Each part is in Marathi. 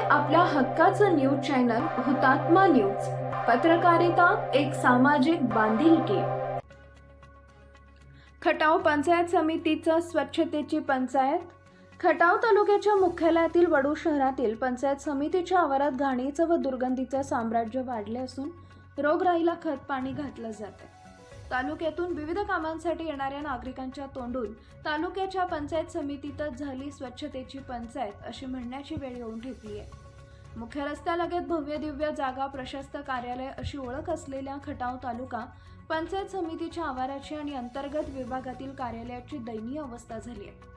आपल्या हक्काचं न्यूज चॅनल हुतात्मा न्यूज? पत्रकारिता एक सामाजिक बांधिलकी. खटाव पंचायत समितीचं स्वच्छतेची पंचायत? खटाव तालुक्याच्या मुख्यालयातील वडू शहरातील पंचायत समितीच्या आवारात घाणीचं व दुर्गंधीचं साम्राज्य वाढले असून रोगराईला खत पाणी घातलं जातं तालुक्यातून विविध कामांसाठी येणाऱ्या नागरिकांच्या तोंडून तालुक्याच्या पंचायत समितीतच झाली स्वच्छतेची पंचायत अशी म्हणण्याची वेळ येऊन ठेपली आहे. मुख्य रस्त्यालगत भव्य दिव्य जागा प्रशस्त कार्यालय अशी ओळख असलेल्या खटाव तालुका पंचायत समितीच्या आवाराची आणि अंतर्गत विभागातील कार्यालयाची दयनीय अवस्था झाली आहे.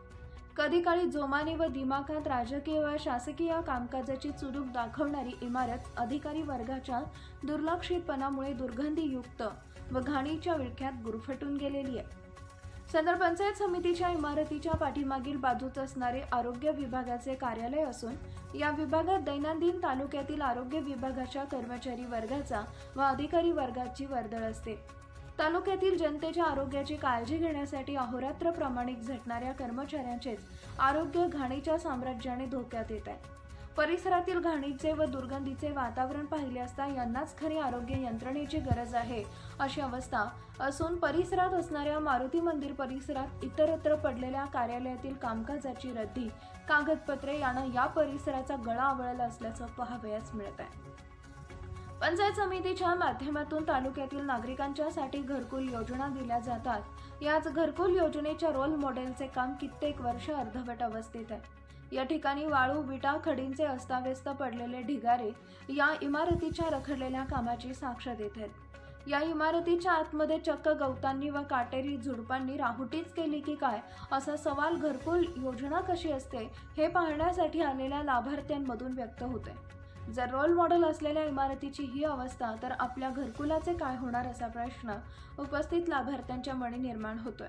कधी काळी जोमाने व दिमाखात राजकीय व शासकीय कामकाजाची चुरूक दाखवणारी इमारत अधिकारी वर्गाच्या दुर्लक्षितपणामुळे दुर्गंधीयुक्त व घाणीच्या विळख्यात गुरफटून गेलेली आहे. सदर पंचायत समितीच्या इमारतीच्या पाठीमागील बाजूच असणारे आरोग्य विभागाचे कार्यालय असून या विभागात दैनंदिन तालुक्यातील आरोग्य विभागाच्या कर्मचारी वर्गाचा व अधिकारी वर्गाची वर्दळ असते. तालुक्यातील जनतेच्या आरोग्याची काळजी घेण्यासाठी अहोरात्र प्रामाणिक झटणाऱ्या कर्मचाऱ्यांचेच आरोग्य घाणीच्या साम्राज्याने धोक्यात येत आहे. परिसरातील घाणीचे व दुर्गंधीचे वातावरण पाहिले असता यांनाच खरी आरोग्य यंत्रणेची गरज आहे. अशी अवस्था असून परिसरात असणाऱ्या मारुती मंदिर परिसरात इतरत्र पडलेल्या कार्यालयातील कामकाजाची रद्दी कागदपत्रे यानं या परिसराचा गळा आवळला असल्याचं पाहावयास मिळत आहे. पंचायत समितीच्या माध्यमातून तालुक्यातील नागरिकांच्यासाठी घरकुल योजना दिल्या जातात. याच घरकुल योजनेच्या रोल मॉडेलचे काम कित्येक वर्ष अर्धवट अवस्थेत आहे. या ठिकाणी वाळू विटा खडींचे अस्ताव्यस्त पडलेले ढिगारे या इमारतीच्या रखडलेल्या कामाची साक्ष देत आहेत. या इमारतीच्या आतमध्ये चक्क गवतांनी व काटेरी झुडपांनी राहुटीच केली की काय असा सवाल घरकुल योजना कशी असते हे पाहण्यासाठी आलेल्या लाभार्थ्यांमधून व्यक्त होते. जर रोल मॉडेल असलेल्या इमारतीची ही अवस्था तर आपल्या घरकुलाचे काय होणार असा प्रश्न उपस्थित लाभार्थ्यांच्या मनी निर्माण होतोय.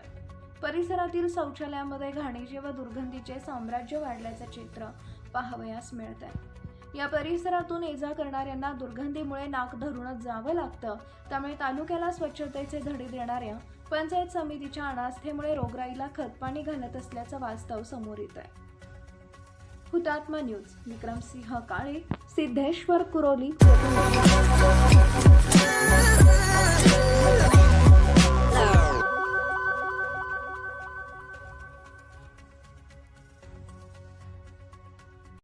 परिसरातील शौचालयामध्ये घाणीचे व दुर्गंधीचे साम्राज्य वाढल्याचे चित्र पाहावयास मिळत आहे या परिसरातून ये जा करणाऱ्यांना दुर्गंधीमुळे नाक धरूनच जावं लागतं. त्यामुळे तालुक्याला स्वच्छतेचे धडे देणाऱ्या पंचायत समितीच्या अनास्थेमुळे रोगराईला खतपाणी घालत असल्याचं वास्तव समोर येत आहे हुतात्मा न्यूज विक्रमसिंह काळे सिद्धेश्वर कुरोली